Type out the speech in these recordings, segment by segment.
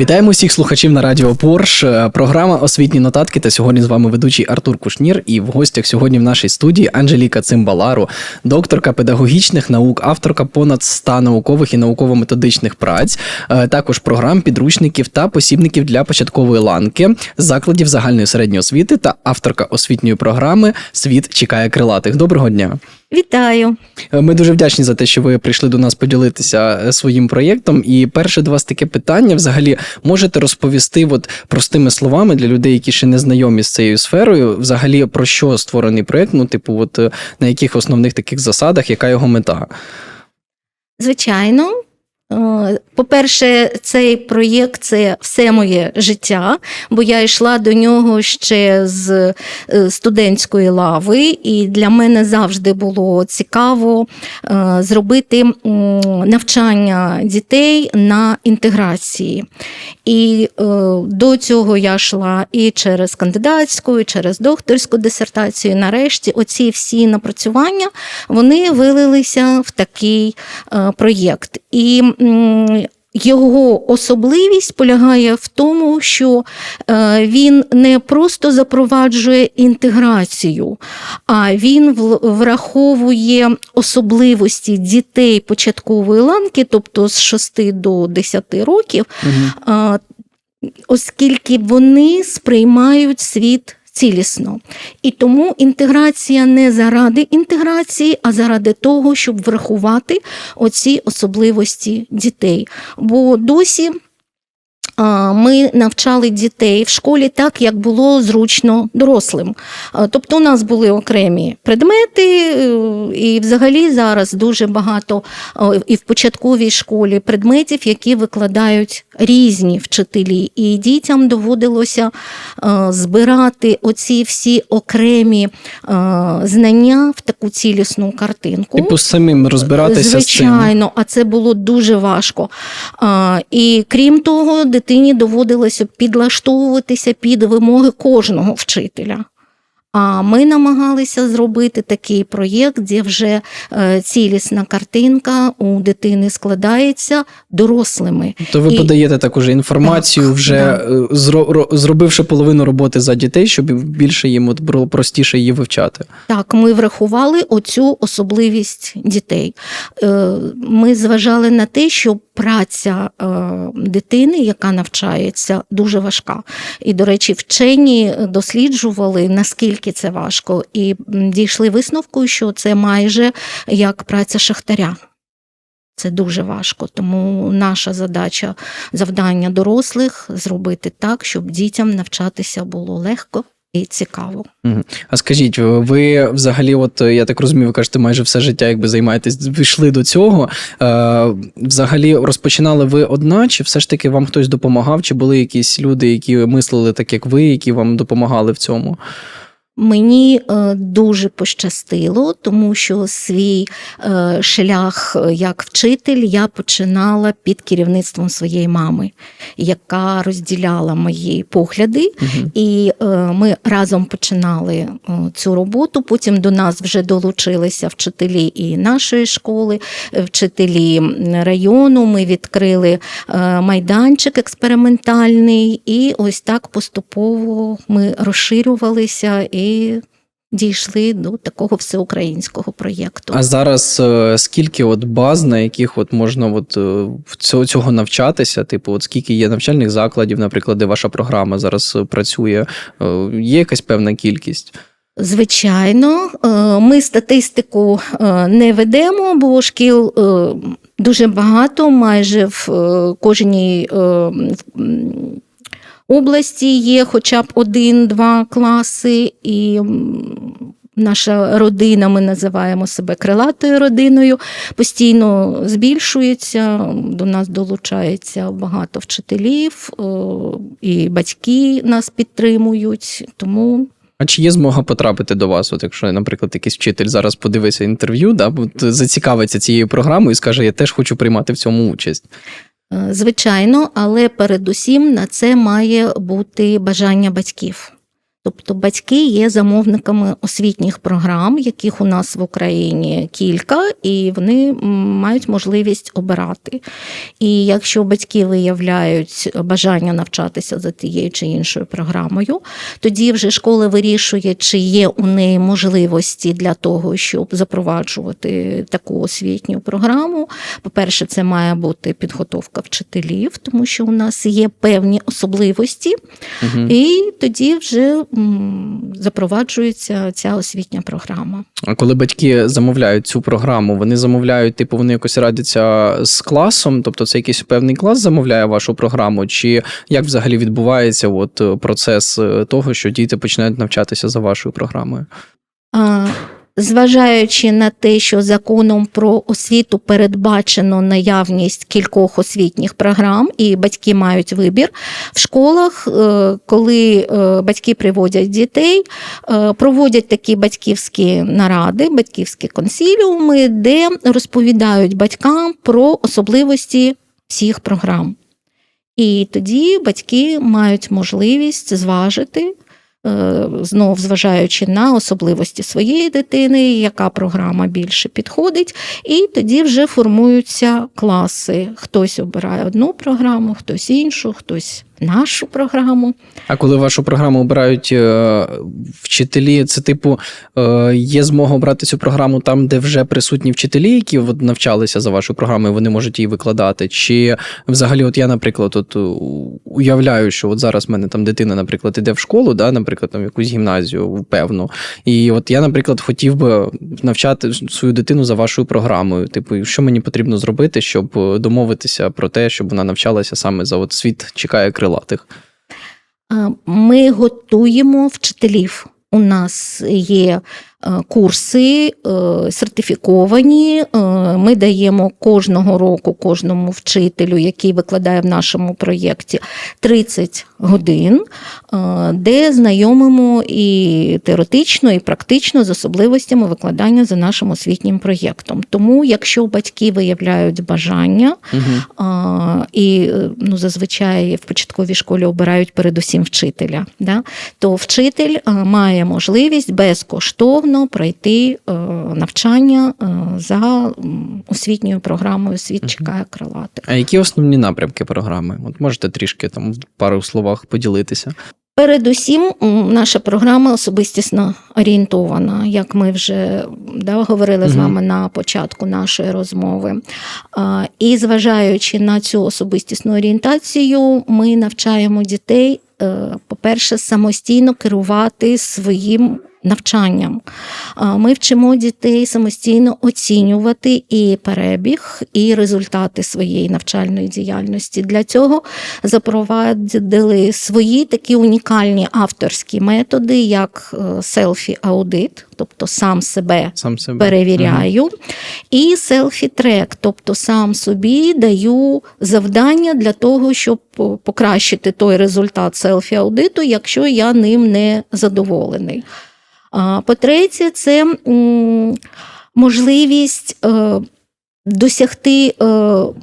Вітаємо всіх слухачів на радіо Порш. Е, Програма Освітні нотатки. Та сьогодні з вами ведучий Артур Кушнір. І в гостях сьогодні в нашій студії Анжеліка Цимбалару, докторка педагогічних наук, авторка понад 100 наукових і науково-методичних праць, е, також програм, підручників та посібників для початкової ланки, закладів загальної середньої освіти та авторка освітньої програми Світ чекає крилатих. Доброго дня. Вітаю. Е, Ми дуже вдячні за те, що ви прийшли до нас поділитися е, своїм проєктом. І перше до вас таке питання: взагалі, можете розповісти, от простими словами для людей, які ще не знайомі з цією сферою, взагалі про що створений проєкт? Ну, типу, от е, на яких основних таких засадах, яка його мета? Звичайно. Е, По-перше, цей проєкт це все моє життя, бо я йшла до нього ще з е, студентської лави, і для мене завжди було цікаво е, зробити навчання дітей на інтеграції. І до цього я йшла і через кандидатську, і через докторську дисертацію. Нарешті, оці всі напрацювання вони вилилися в такий проєкт. І його особливість полягає в тому, що е, він не просто запроваджує інтеграцію, а він враховує особливості дітей початкової ланки, тобто з 6 до 10 років, а, оскільки вони сприймають світ цілісно. І тому інтеграція не заради інтеграції, а заради того, щоб врахувати оці особливості дітей. Бо досі. Ми навчали дітей в школі так, як було зручно дорослим. Тобто, у нас були окремі предмети, е, і взагалі зараз дуже багато і в початковій школі предметів, які викладають різні вчителі, і дітям доводилося е, збирати оці всі окремі е, знання в таку цілісну картинку. Типу, самим розбиратися з цим. Звичайно, а це було дуже важко. І крім того, дитині доводилося підлаштовуватися під вимоги кожного вчителя. А ми намагалися зробити такий проєкт, де вже е, цілісна картинка у дитини складається дорослими. То ви І- подаєте так уже інформацію, Так, вже да. е, зро- ро- зробивши половину роботи за дітей, щоб більше їм от було простіше її вивчати. Так, ми врахували оцю особливість дітей. Е, Ми зважали на те, що праця е, дитини, яка навчається, дуже важка. І, до речі, вчені досліджували, наскільки це важко, і дійшли висновку, що це майже як праця шахтаря. Це дуже важко, тому наша задача, завдання дорослих зробити так, щоб дітям навчатися було легко і цікаво. А скажіть, ви взагалі, от я так розумію, ви кажете, майже все життя, якби займаєтесь, вийшли до цього. Е, взагалі розпочинали ви одна, чи все ж таки вам хтось допомагав? Чи були якісь люди, які мислили так, як ви, які вам допомагали в цьому? Мені е, дуже пощастило, тому що свій е, шлях е, як вчитель я починала під керівництвом своєї мами, яка розділяла мої погляди. Мгм. І ми разом починали цю роботу. Потім до нас вже долучилися вчителі і нашої школи, вчителі району. Ми відкрили майданчик експериментальний, і ось так поступово ми розширювалися і дійшли до такого всеукраїнського проєкту. А зараз е, скільки от баз, на яких от можна от е, цього, навчатися? Типу, от скільки є навчальних закладів, наприклад, де ваша програма зараз е, працює? Є якась певна кількість? Звичайно, ми статистику не ведемо, бо шкіл дуже багато, майже в кожній області є хоча б один-два класи, і наша родина, ми називаємо себе крилатою родиною, постійно збільшується. До нас долучається багато вчителів, і батьки нас підтримують. Тому А чи є змога потрапити до вас? От якщо, наприклад, якийсь вчитель зараз подивиться інтерв'ю, да, зацікавиться цією програмою і скаже, я теж хочу приймати в цьому участь. Е, Звичайно, але передусім на це має бути бажання батьків. Тобто батьки є замовниками освітніх програм, яких у нас в Україні кілька, і вони мають можливість обирати. І якщо батьки виявляють бажання навчатися за тією чи іншою програмою, тоді вже школа вирішує, чи є у неї можливості для того, щоб запроваджувати таку освітню програму. По-перше, це має бути підготовка вчителів, тому що у нас є певні особливості, Угу. і тоді вже запроваджується ця освітня програма. А коли батьки замовляють цю програму, вони замовляють, типу, вони якось радяться з класом, тобто це якийсь певний клас замовляє вашу програму, чи як взагалі відбувається от е, процес е, того, що діти починають навчатися за вашою програмою? Зважаючи на те, що законом про освіту передбачено наявність кількох освітніх програм, і батьки мають вибір в школах, е, коли е, батьки приводять дітей, е, проводять такі батьківські наради, батьківські консіліуми, де розповідають батькам про особливості всіх програм. І тоді батьки мають можливість зважити. Е, Знов зважаючи на особливості своєї дитини, яка програма більше підходить, і тоді вже формуються класи. Хтось обирає одну програму, хтось іншу, хтось нашу програму. А коли вашу програму обирають е, вчителі, це типу е, є змога обрати цю програму там, де вже присутні вчителі, які навчалися за вашою програмою, вони можуть її викладати. Чи взагалі, от я, наприклад, от е, уявляю, що от зараз в мене там дитина, наприклад, іде в школу, да, наприклад, там якусь гімназію певну. І от я, наприклад, хотів би навчати свою дитину за вашою програмою. Типу, що мені потрібно зробити, щоб домовитися про те, щоб вона навчалася саме за от світ чекає крилатих. Е, Ми готуємо вчителів. У нас є курси е, сертифіковані. Е, Ми даємо кожного року кожному вчителю, який викладає в нашому проєкті 30 годин, е, де знайомимо і теоретично, і практично з особливостями викладання за нашим освітнім проєктом. Тому, якщо батьки виявляють бажання, Угу. і е, ну, зазвичай в початковій школі обирають передусім вчителя. Да? То вчитель е, має можливість безкоштовно пройти е, навчання е, за освітньою програмою Світ чекає крилатих. А які основні напрямки програми? От можете трішки там в пару словах поділитися. Передусім, наша програма особистісно орієнтована, як ми вже да, говорили з вами на початку нашої розмови. І зважаючи на цю особистісну орієнтацію, ми навчаємо дітей, е, по-перше, самостійно керувати своїм навчанням. Ми вчимо дітей самостійно оцінювати і перебіг, і результати своєї навчальної діяльності. Для цього запровадили свої такі унікальні авторські методи, як селфі-аудит, тобто сам себе Сам себе. перевіряю, і селфі-трек, тобто сам собі даю завдання для того, щоб покращити той результат селфі-аудиту, якщо я ним не задоволений. По-третє, це можливість. е, Досягти е,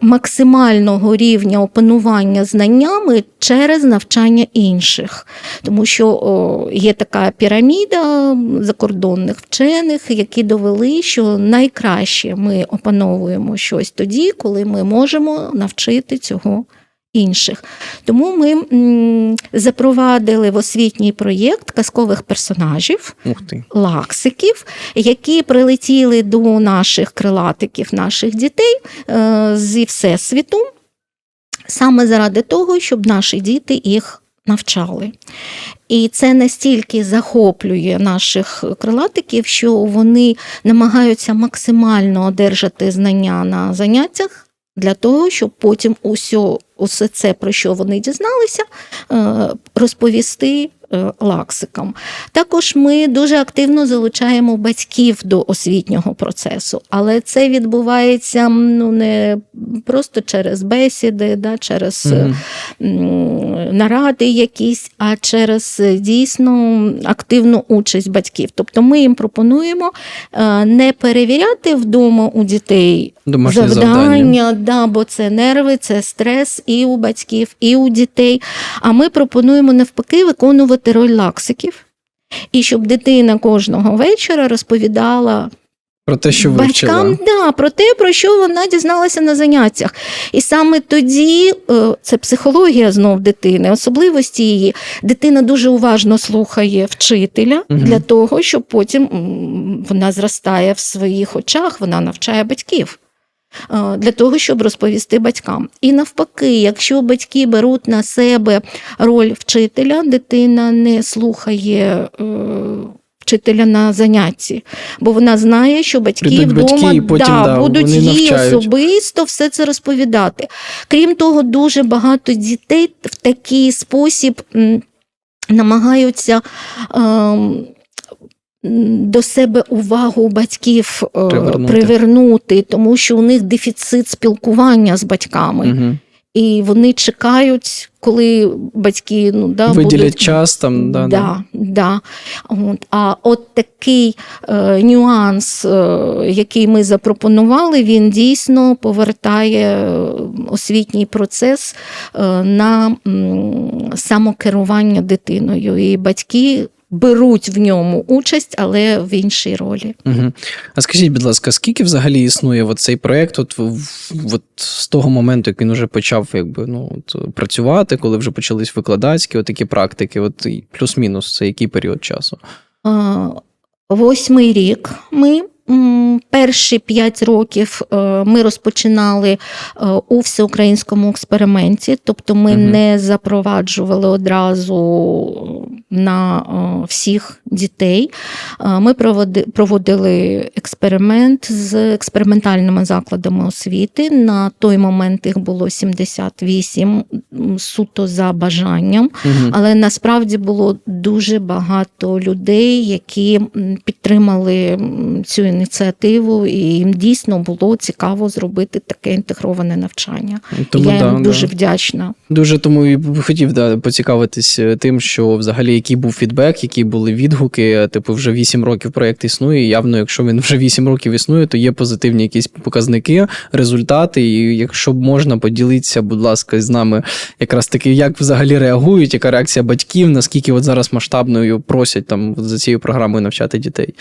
максимального рівня опанування знаннями через навчання інших, тому що є така піраміда закордонних вчених, які довели, що найкраще ми опановуємо щось тоді, коли ми можемо навчити цього інших. Тому ми м, запровадили в освітній проєкт казкових персонажів Ух ти. лаксиків, які прилетіли до наших крилатиків, наших дітей е, зі всесвіту, саме заради того, щоб наші діти їх навчали. І це настільки захоплює наших крилатиків, що вони намагаються максимально одержати знання на заняттях для того, щоб потім усьо, усе це, про що вони дізналися, е, розповісти лаксикам. Також ми дуже активно залучаємо батьків до освітнього процесу, але це відбувається ну, не просто через бесіди, да, через е, Мгм. наради якісь, а через е, дійсно активну участь батьків. Тобто ми їм пропонуємо е, не перевіряти вдома у дітей Домашнє завдання. завдання, да, бо це нерви, це стрес і у батьків, і у дітей. А ми пропонуємо навпаки виконувати виконувати роль лаксиків, і щоб дитина кожного вечора розповідала Про те, що вивчила. батькам да, про те, про що вона дізналася на заняттях. І саме тоді е, це психологія знов дитини, особливості її. Дитина дуже уважно слухає вчителя Мгм. для того, щоб потім вона зростає в своїх очах, вона навчає батьків. Е, Для того, щоб розповісти батькам. І навпаки, якщо батьки беруть на себе роль вчителя, дитина не слухає е, вчителя на занятті, бо вона знає, що батьки Прийдуть батьки вдома і потім, да, будуть їй навчають. особисто все це розповідати. Крім того, дуже багато дітей в такий спосіб намагаються. м, до себе увагу батьків е, Привернути. привернути, тому що у них дефіцит спілкування з батьками, Угу. і вони чекають, коли батьки ну, да, Виділять будуть час там, да, да. Да, да. А от такий е, нюанс, е, який ми запропонували, він дійсно повертає е, освітній процес е, на м, самокерування дитиною. І батьки беруть в ньому участь, але в іншій ролі. Угу. А скажіть, будь ласка, скільки взагалі існує от цей проект? от, от з того моменту, як він вже почав якби, ну, от, працювати, коли вже почались викладацькі от такі практики, от плюс-мінус, це який період часу? А... Восьмий рік ми. Перші п'ять років е, ми розпочинали е, у всеукраїнському експерименті, тобто ми угу. не запроваджували одразу на е, всіх дітей. Е, Ми проводили експеримент з експериментальними закладами освіти. На той момент їх було 78 м, суто за бажанням. Угу. Але насправді було дуже багато людей, які підтримали цю ініціативу, і їм дійсно було цікаво зробити таке інтегроване навчання. Тому, Я да, їм да. дуже вдячна. Дуже тому і хотів да, поцікавитись е, тим, що взагалі який був фідбек, які були відгуки. Типу, вже 8 років проєкт існує. І явно, якщо він вже 8 років існує, то є позитивні якісь показники, результати. І якщо б можна поділитися, будь ласка, з нами якраз таки, як взагалі реагують, яка реакція батьків, наскільки от зараз масштабною просять там за цією програмою навчати дітей.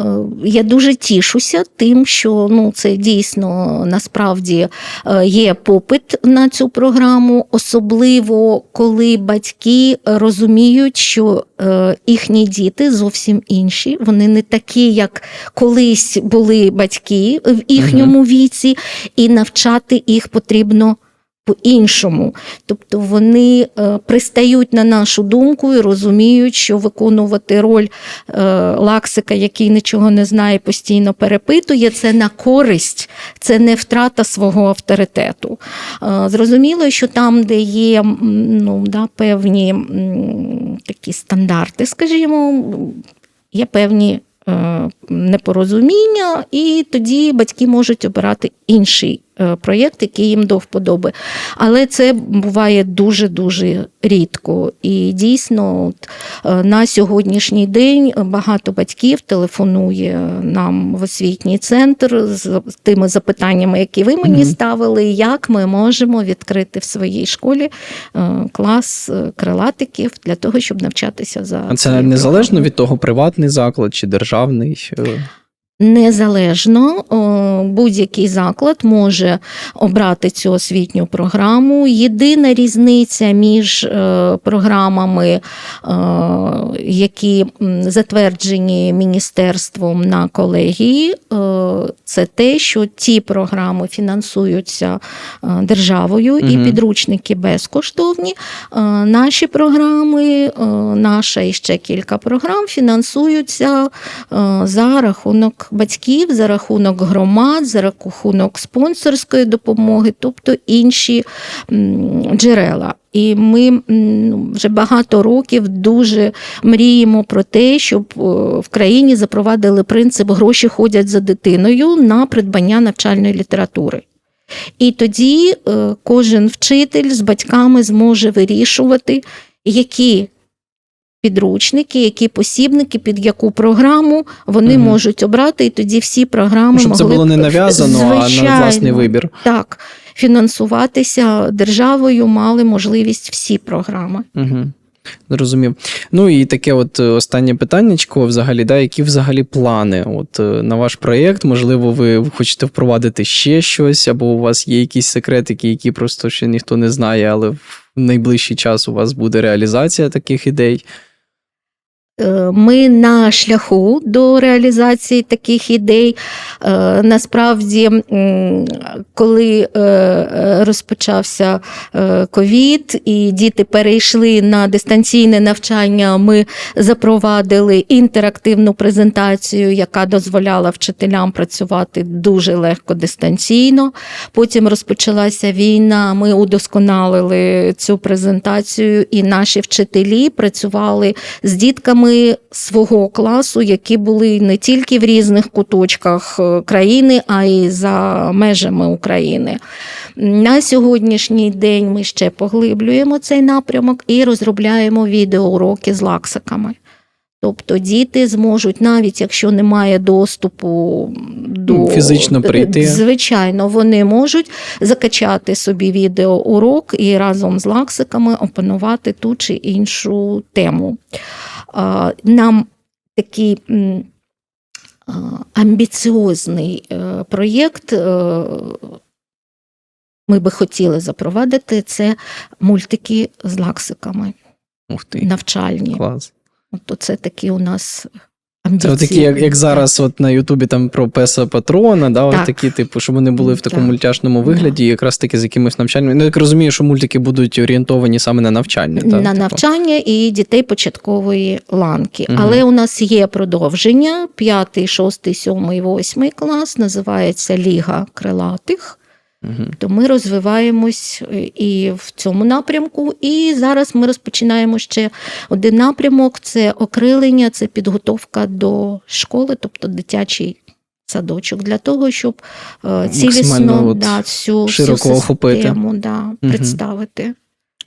Е, Я дуже тішуся тим, що ну це дійсно насправді е, є попит на цю програму, особливо коли батьки розуміють, що е, їхні діти зовсім інші. Вони не такі, як колись були батьки в їхньому віці, і навчати їх потрібно. По-іншому, тобто вони е, пристають на нашу думку і розуміють, що виконувати роль е, лаксика, який нічого не знає, постійно перепитує, це на користь, це не втрата свого авторитету. Е, Зрозуміло, що там, де є ну, да, певні такі стандарти, скажімо, є певні непорозуміння, і тоді батьки можуть обирати інший проєкт, який їм до вподоби. Але це буває дуже-дуже рідко. І дійсно, от, е, на сьогоднішній день багато батьків телефонує нам в освітній центр з тими запитаннями, які ви мені Мгм. ставили, як ми можемо відкрити в своїй школі е, клас е, крилатиків для того, щоб навчатися за А це незалежно від того, приватний заклад чи державний. Незалежно будь-який заклад може обрати цю освітню програму. Єдина різниця між е, програмами, е, які затверджені міністерством на колегії, е, це те, що ті програми фінансуються державою і підручники безкоштовні. Наші програми, наша і ще кілька програм фінансуються за рахунок батьків, за рахунок громад, за рахунок спонсорської допомоги, тобто інші джерела. І ми вже багато років дуже мріємо про те, щоб е, в країні запровадили принцип гроші ходять за дитиною на придбання навчальної літератури. І тоді е, кожен вчитель з батьками зможе вирішувати, які підручники, які посібники, під яку програму вони Мгм. можуть обрати, і тоді всі програми Щоб це було не нав'язано, а на власний вибір. Так, фінансуватися державою мали можливість всі програми. Угу. Зрозумів. Ну і таке от е, останнє питаннячко, взагалі, да, які взагалі плани от, е, на ваш проєкт? Можливо, ви хочете впровадити ще щось, або у вас є якісь секретики, які просто ще ніхто не знає, але в найближчий час у вас буде реалізація таких ідей. Е, Ми на шляху до реалізації таких ідей. Е, Насправді, коли е, розпочався ковід і діти перейшли на дистанційне навчання, ми запровадили інтерактивну презентацію, яка дозволяла вчителям працювати дуже легко дистанційно. Потім розпочалася війна. Ми удосконалили цю презентацію, і наші вчителі працювали з дітками свого класу, які були не тільки в різних куточках е, країни, а й за межами України. На сьогоднішній день ми ще поглиблюємо цей напрямок і розробляємо відеоуроки з лаксиками. Тобто діти зможуть, навіть якщо немає доступу до Ну, фізично прийти. звичайно, вони можуть закачати собі відеоурок і разом з лаксиками опанувати ту чи іншу тему. Нам такий амбіціозний е, проєкт. е, Ми би хотіли запровадити це мультики з лаксиками Ух ти, навчальні. клас. От це такі у нас амбіції. от такі, як, як зараз от на Ютубі там про песа патрона, да, от такі, типу, щоб вони були в такому Так. мультяшному вигляді, якраз таки з якимось навчанням. Ну, я так розумію, що мультики будуть орієнтовані саме на навчання. та, на типу. навчання і дітей початкової ланки. Мгм. Але у нас є продовження: 5, 6, 7, 8 клас, називається Ліга крилатих. Мгм. То ми розвиваємось е, і в цьому напрямку. І зараз ми розпочинаємо ще один напрямок: це окрилення, це підготовка до школи, тобто дитячий садочок, для того, щоб е, цілісно да, всю, всю систему да, представити.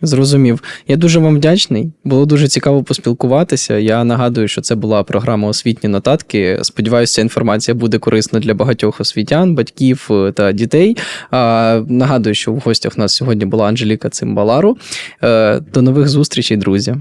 Зрозумів. Я дуже вам вдячний. Було дуже цікаво поспілкуватися. Я нагадую, що це була програма освітні нотатки. Сподіваюся, ця інформація буде корисна для багатьох освітян, батьків е, та дітей. А, нагадую, що в гостях у нас сьогодні була Анжеліка Цимбалару. Е, До нових зустрічей, друзі.